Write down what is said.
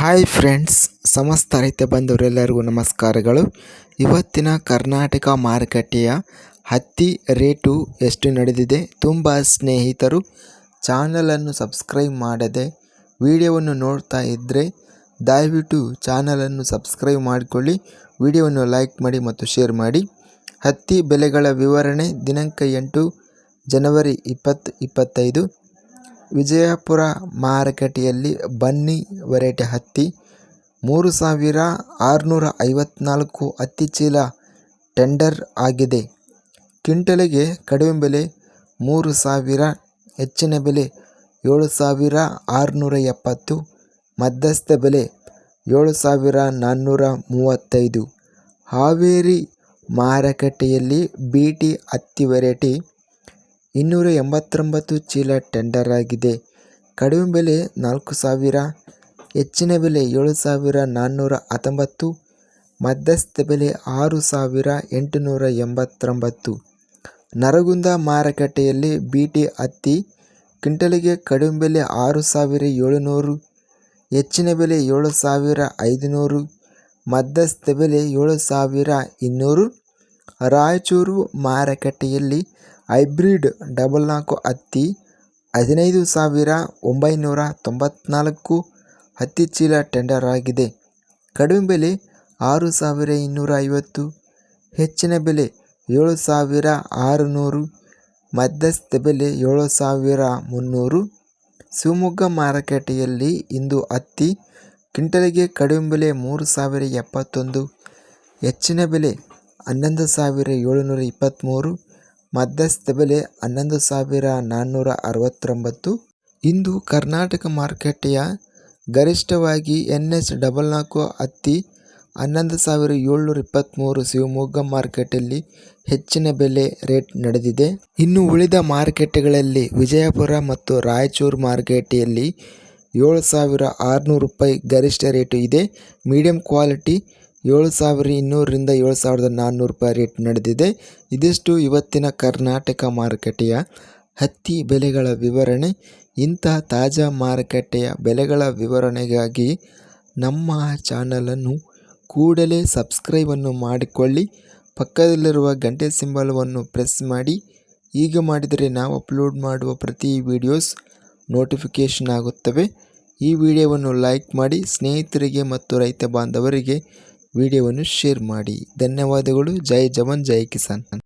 Hi friends ಸಮಸ್ತ ರೈತ ಬಂಧುವರೆಲ್ಲರಿಗೂ ನಮಸ್ಕಾರಗಳು. ಇವತ್ತಿನ ಕರ್ನಾಟಕ ಮಾರುಕಟ್ಟೆಯ ಹತ್ತಿ ರೇಟು ಎಷ್ಟು ನಡೆದಿದೆ ತುಂಬ ಸ್ನೇಹಿತರು ಚಾನಲನ್ನು ಸಬ್ಸ್ಕ್ರೈಬ್ ಮಾಡದೆ ವಿಡಿಯೋವನ್ನು ನೋಡ್ತಾ ಇದ್ದರೆ ದಯವಿಟ್ಟು ಚಾನಲನ್ನು ಸಬ್ಸ್ಕ್ರೈಬ್ ಮಾಡಿಕೊಳ್ಳಿ, ವಿಡಿಯೋವನ್ನು ಲೈಕ್ ಮಾಡಿ ಮತ್ತು ಶೇರ್ ಮಾಡಿ. ಹತ್ತಿ ಬೆಲೆಗಳ ವಿವರಣೆ ದಿನಾಂಕ ಎಂಟು ಜನವರಿ ಇಪ್ಪತ್ತು ಇಪ್ಪತ್ತೈದು. ವಿಜಯಪುರ ಮಾರುಕಟ್ಟೆಯಲ್ಲಿ ಬನ್ನಿ ವೆರೈಟಿ ಹತ್ತಿ, ಮೂರು ಸಾವಿರ ಆರುನೂರ ಐವತ್ನಾಲ್ಕು ಹತ್ತಿ ಚೀಲ ಟೆಂಡರ್ ಆಗಿದೆ. ಕ್ವಿಂಟಲಿಗೆ ಕಡಿಮೆ ಬೆಲೆ ಮೂರು ಸಾವಿರ, ಹೆಚ್ಚಿನ ಬೆಲೆ ಏಳು ಸಾವಿರ ಆರುನೂರ ಎಪ್ಪತ್ತು, ಮಧ್ಯಸ್ಥ ಬೆಲೆ ಏಳು ಸಾವಿರ ನಾನ್ನೂರ ಮೂವತ್ತೈದು. ಹಾವೇರಿ ಮಾರುಕಟ್ಟೆಯಲ್ಲಿ ಬಿ ಟಿ ಹತ್ತಿ ವೆರೈಟಿ ಇನ್ನೂರ ಎಂಬತ್ತೊಂಬತ್ತು ಚೀಲ ಟೆಂಡರ್ ಆಗಿದೆ. ಕಡಿಮೆ ಬೆಲೆ ನಾಲ್ಕು ಸಾವಿರ, ಹೆಚ್ಚಿನ ಬೆಲೆ ಏಳು ಸಾವಿರ ನಾನ್ನೂರ ಹತ್ತೊಂಬತ್ತು, ಮಧ್ಯಸ್ಥ ಬೆಲೆ ಆರು ಸಾವಿರ ಎಂಟುನೂರ ಎಂಬತ್ತೊಂಬತ್ತು. ನರಗುಂದ ಮಾರುಕಟ್ಟೆಯಲ್ಲಿ ಬಿ ಟಿ ಹತ್ತಿ, ಕ್ವಿಂಟಲಿಗೆ ಕಡಿಮೆ ಬೆಲೆ ಆರು ಸಾವಿರ ಏಳುನೂರು, ಹೆಚ್ಚಿನ ಬೆಲೆ ಏಳು ಸಾವಿರ ಐದುನೂರು, ಮಧ್ಯಸ್ಥ ಬೆಲೆ ಏಳು ಸಾವಿರ ಇನ್ನೂರು. ರಾಯಚೂರು ಮಾರುಕಟ್ಟೆಯಲ್ಲಿ ಹೈಬ್ರಿಡ್ ಡಬಲ್ ನಾಲ್ಕು ಹತ್ತಿ ಹದಿನೈದು ಸಾವಿರ ಒಂಬೈನೂರ ತೊಂಬತ್ನಾಲ್ಕು ಹತ್ತಿ ಚೀಲ ಟೆಂಡರ್ ಆಗಿದೆ. ಕಡಿಮೆ ಬೆಲೆ ಆರು ಸಾವಿರ ಇನ್ನೂರ ಐವತ್ತು, ಹೆಚ್ಚಿನ ಬೆಲೆ ಏಳು ಸಾವಿರ ಆರುನೂರು, ಮಧ್ಯಸ್ಥ ಬೆಲೆ ಏಳು ಸಾವಿರ ಮುನ್ನೂರು. ಶಿವಮೊಗ್ಗ ಮಾರುಕಟ್ಟೆಯಲ್ಲಿ ಇಂದು ಹತ್ತಿ ಕ್ವಿಂಟಲ್ಗೆ ಕಡಿಮೆ ಬೆಲೆ ಮೂರು ಸಾವಿರ ಎಪ್ಪತ್ತೊಂದು, ಹೆಚ್ಚಿನ ಬೆಲೆ ಹನ್ನೊಂದು ಸಾವಿರ ಏಳುನೂರ ಇಪ್ಪತ್ತ್ಮೂರು ಮಧ್ಯಸ್ಥ ಬೆಲೆ ಹನ್ನೊಂದು ಸಾವಿರ ನಾನ್ನೂರ ಅರವತ್ತೊಂಬತ್ತು. ಇಂದು ಕರ್ನಾಟಕ ಮಾರುಕಟ್ಟೆಯ ಗರಿಷ್ಠವಾಗಿ ಎನ್ ಎಸ್ ಡಬಲ್ ನಾಲ್ಕು ಹತ್ತಿ ಹನ್ನೊಂದು ಸಾವಿರ ಏಳ್ನೂರ ಇಪ್ಪತ್ತ್ಮೂರು ಶಿವಮೊಗ್ಗ ಮಾರ್ಕೆಟಲ್ಲಿ ಹೆಚ್ಚಿನ ಬೆಲೆ ರೇಟ್ ನಡೆದಿದೆ. ಇನ್ನು ಉಳಿದ ಮಾರುಕಟ್ಟೆಗಳಲ್ಲಿ ವಿಜಯಪುರ ಮತ್ತು ರಾಯಚೂರು ಮಾರುಕಟ್ಟೆಯಲ್ಲಿ ಏಳು ಸಾವಿರ ಆರುನೂರು ರೂಪಾಯಿ ಗರಿಷ್ಠ ರೇಟು ಇದೆ. ಮೀಡಿಯಂ ಕ್ವಾಲಿಟಿ ಏಳು ಸಾವಿರ ಇನ್ನೂರರಿಂದ ಏಳು ಸಾವಿರದ ನಾನ್ನೂರು ರೂಪಾಯಿ ರೇಟ್ ನಡೆದಿದೆ. ಇದಿಷ್ಟು ಇವತ್ತಿನ ಕರ್ನಾಟಕ ಮಾರುಕಟ್ಟೆಯ ಹತ್ತಿ ಬೆಲೆಗಳ ವಿವರಣೆ. ಇಂತಹ ತಾಜಾ ಮಾರುಕಟ್ಟೆಯ ಬೆಲೆಗಳ ವಿವರಣೆಗಾಗಿ ನಮ್ಮ ಚಾನಲನ್ನು ಕೂಡಲೇ ಸಬ್ಸ್ಕ್ರೈಬನ್ನು ಮಾಡಿಕೊಳ್ಳಿ. ಪಕ್ಕದಲ್ಲಿರುವ ಗಂಟೆ ಸಿಂಬಲವನ್ನು ಪ್ರೆಸ್ ಮಾಡಿ. ಈಗ ಮಾಡಿದರೆ ನಾವು ಅಪ್ಲೋಡ್ ಮಾಡುವ ಪ್ರತಿ ವಿಡಿಯೋಸ್ ನೋಟಿಫಿಕೇಷನ್ ಆಗುತ್ತವೆ. ಈ ವಿಡಿಯೋವನ್ನು ಲೈಕ್ ಮಾಡಿ. ಸ್ನೇಹಿತರಿಗೆ ಮತ್ತು ರೈತ ಬಾಂಧವರಿಗೆ ವಿಡಿಯೋವನ್ನು ಶೇರ್ ಮಾಡಿ. ಧನ್ಯವಾದಗಳು. ಜೈ ಜವಾನ್ ಜೈ ಕಿಸಾನ್.